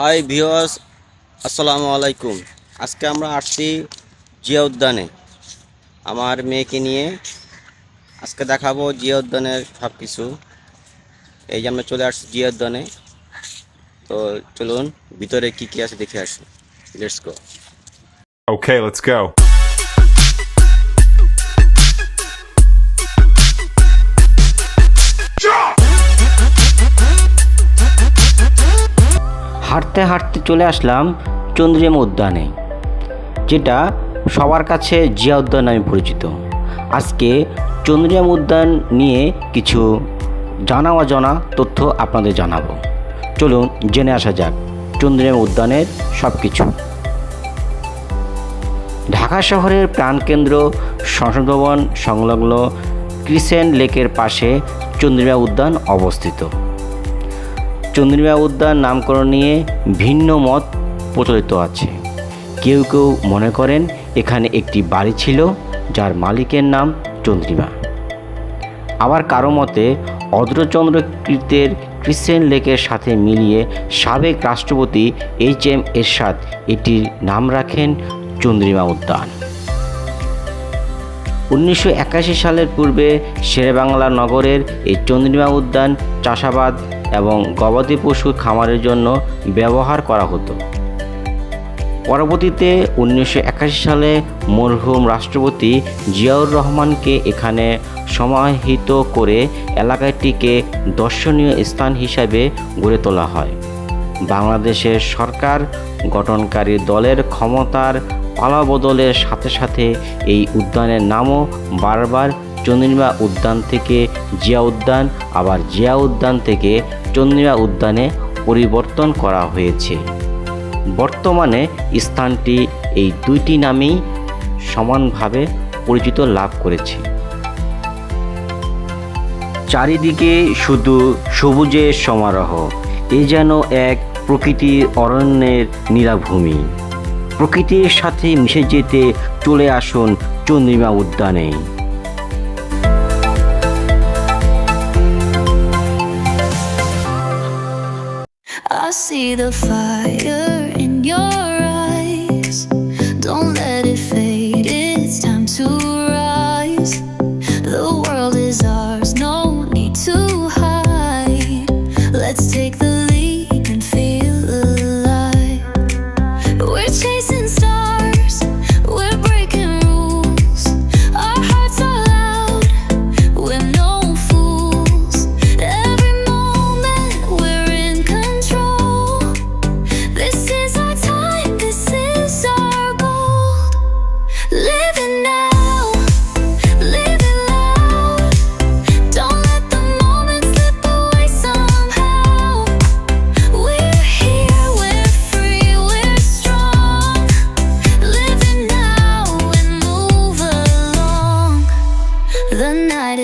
High ভিওয়াস আসসালামু আলাইকুম। আজকে আমরা আসছি জিয়া উদ্যানে আমার মেয়েকে নিয়ে আজকে দেখাবো জিয়া উদ্যানের সব কিছু এই যে আমরা চলে আসছি জিয়া উদ্যানে তো চলুন, ভিতরে কি কি আছে দেখে আসি। Let's go okay let's go. হাঁটতে হাঁটতে চলে আসলাম চন্দ্রিমা উদ্যানে, যেটা সবার কাছে জিয়া উদ্যান নামে পরিচিত। আজকে চন্দ্রিমা উদ্যান নিয়ে কিছু জানা অজানা তথ্য আপনাদের জানাব। চলুন জেনে আসা যাক চন্দ্রিমা উদ্যানের সব কিছু ঢাকা শহরের প্রাণকেন্দ্র সংসদ ভবন সংলগ্ন ক্রিসেন্ট লেকের পাশে চন্দ্রিমা উদ্যান অবস্থিত। চন্দ্রিমা উদ্যান নামকরণ নিয়ে ভিন্ন মত প্রচলিত আছে। কেউ কেউ মনে করেন এখানে একটি বাড়ি ছিল, যার মালিকের নাম চন্দ্রিমা। আবার কারও মতে, অদ্রচন্দ্র কীর্তের ক্রিশ্চিয়ান লেকের সাথে মিলিয়ে সাবেক রাষ্ট্রপতি এইচ এম এরশাদ এটির নাম রাখেন চন্দ্রিমা উদ্যান। উনিশশো একাশি সালের পূর্বে শেরেবাংলা নগরের এই চন্দ্রিমা উদ্যান চাষাবাদ এবং গবাদি পশু খামারের জন্য ব্যবহার করা হতো। পরবর্তীতে উনিশশো একাশি সালে মরহুম রাষ্ট্রপতি জিয়াউর রহমানকে এখানে সমাহিত করে এলাকাটিকে দর্শনীয় স্থান হিসাবে গড়ে তোলা হয়। বাংলাদেশের সরকার গঠনকারী দলের ক্ষমতার পালাবদলের সাথে সাথে এই উদ্যানের নামও বারবার চন্দ্রিমা উদ্যান থেকে জিয়া উদ্যান, আবার জিয়া উদ্যান থেকে চন্দ্রিমা উদ্যানে পরিবর্তন করা হয়েছে। বর্তমানে স্থানটি এই দুইটি নামেই সমানভাবে পরিচিত লাভ করেছে। চারিদিকে শুধু সবুজের সমারোহ, এ যেন এক প্রকৃতির অরণ্যের নীলাভূমি। প্রকৃতির সাথে মিশে যেতে চলে আসুন চন্দ্রিমা উদ্যানে I see the fire in your. Don't let it is no need. Let's take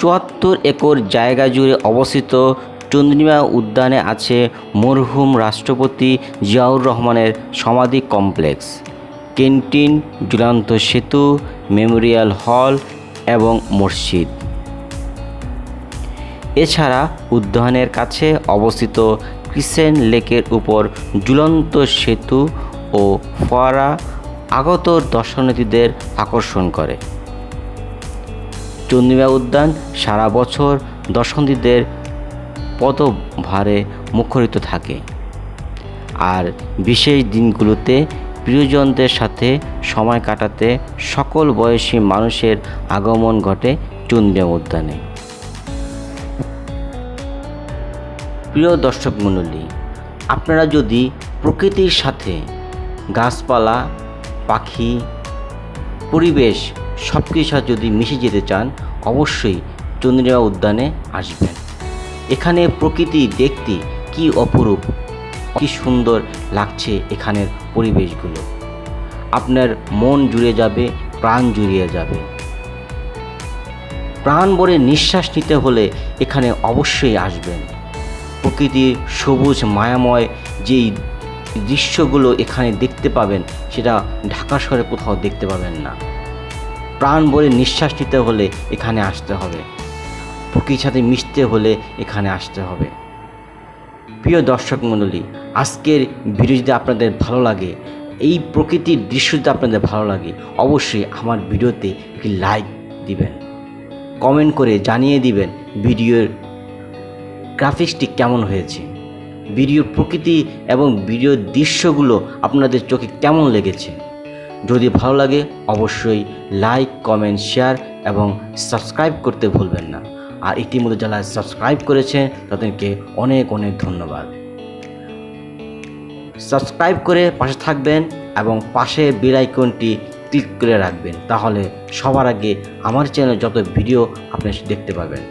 চুয়াত্তর একর জায়গা জুড়ে অবস্থিত চন্দ্রিমা উদ্যানে আছে মরহুম রাষ্ট্রপতি জিয়াউর রহমানের সমাধি কমপ্লেক্স, ক্যান্টিন, ঝুলন্ত সেতু, মেমোরিয়াল হল এবং মসজিদ। এছাড়া উদ্যানের কাছে অবস্থিত ক্রিসেন লেকের উপর ঝুলন্ত সেতু ও ফোয়ারা আগত দর্শনার্থীদের আকর্ষণ করে। চন্দ্রিমা উদ্যান সারা বছর দর্শনার্থীদের পদভারে মুখরিত থাকে। আর বিশেষ দিনগুলোতে প্রিয়জনদের সাথে সময় কাটাতে সকল বয়সী মানুষের আগমন ঘটে চন্দ্রিমা উদ্যানে। প্রিয় দর্শক মণ্ডলী, আপনারা যদি প্রকৃতির সাথে গাছপালা, পাখি, পরিবেশ সব কিছু যদি মিশে যেতে চান, অবশ্যই চন্দ্রিমা উদ্যানে আসবেন। এখানে প্রকৃতি দেখতে কি অপরূপ, কি সুন্দর লাগছে এখানের পরিবেশগুলো। আপনার মন জুড়ে যাবে, প্রাণ জুড়িয়ে যাবে। প্রাণ ভরে নিঃশ্বাস নিতে হলে এখানে অবশ্যই আসবেন। প্রকৃতির সবুজ মায়াময় যেই দৃশ্যগুলো এখানে দেখতে পাবেন, সেটা ঢাকা শহরে কোথাও দেখতে পাবেন না। প্রাণ ভরে নিঃশ্বাস নিতে হলে এখানে আসতে হবে। প্রকৃতির সাথে মিশতে হলে এখানে আসতে হবে। প্রিয় দর্শক মণ্ডলী, আজকের ভিডিও যদি আপনাদের ভালো লাগে, এই প্রকৃতির দৃশ্য যদি আপনাদের ভালো লাগে, অবশ্যই আমার ভিডিওতে একটি লাইক দিবেন। কমেন্ট করে জানিয়ে দিবেন ভিডিওর গ্রাফিক্সটি কেমন হয়েছে, ভিডিওর প্রকৃতি এবং ভিডিওর দৃশ্যগুলো আপনাদের চোখে কেমন লেগেছে। যদি ভালো লাগে, অবশ্যই লাইক কমেন্ট শেয়ার এবং সাবস্ক্রাইব করতে ভুলবেন না। আর ইতিমধ্যে যারা সাবস্ক্রাইব করেছেন তাদেরকে অনেক অনেক ধন্যবাদ। সাবস্ক্রাইব করে পাশে থাকবেন এবং পাশে আইকনটি ক্লিক করে রাখবেন। তাহলে সবার আগে আমার চ্যানেলে যত ভিডিও আপনি দেখতে পাবেন।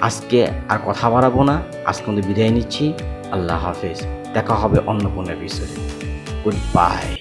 আজকে আর কথা বাড়াবো না। আজকে আমাদের বিদায় নিচ্ছি। আল্লাহ হাফেজ। দেখা হবে অন্য কোনো এপিসোডে গুড বাই